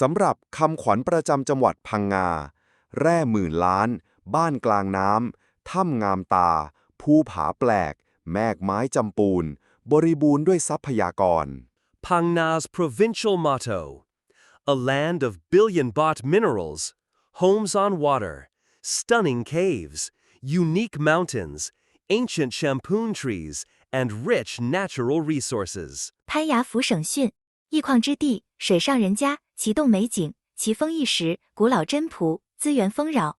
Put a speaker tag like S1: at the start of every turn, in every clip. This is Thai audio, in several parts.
S1: สำหรับคำขวัญประจำจังหวัดพังงา แร่หมื่นล้าน บ้านกลางน้ำ ถ้ำงามตา ภูผาแปลก แมกไม้จำปูน บริบูรณ์ด้วยทรัพยากร
S2: พังงา 's provincial motto A land of billion baht minerals, homes on water, stunning caves, unique mountains, ancient champoon trees, and rich natural resources.
S3: 攀牙府省训，一矿之地，水上人家，奇洞美景，奇峰异石，古老珍朴，资源丰饶。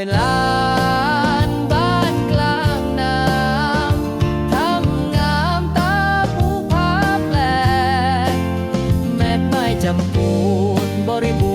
S4: ื่นล้านบ้านกลางน้ำทำงามตาผู้พาแปลกแม่ไม้จำปูนบริบูร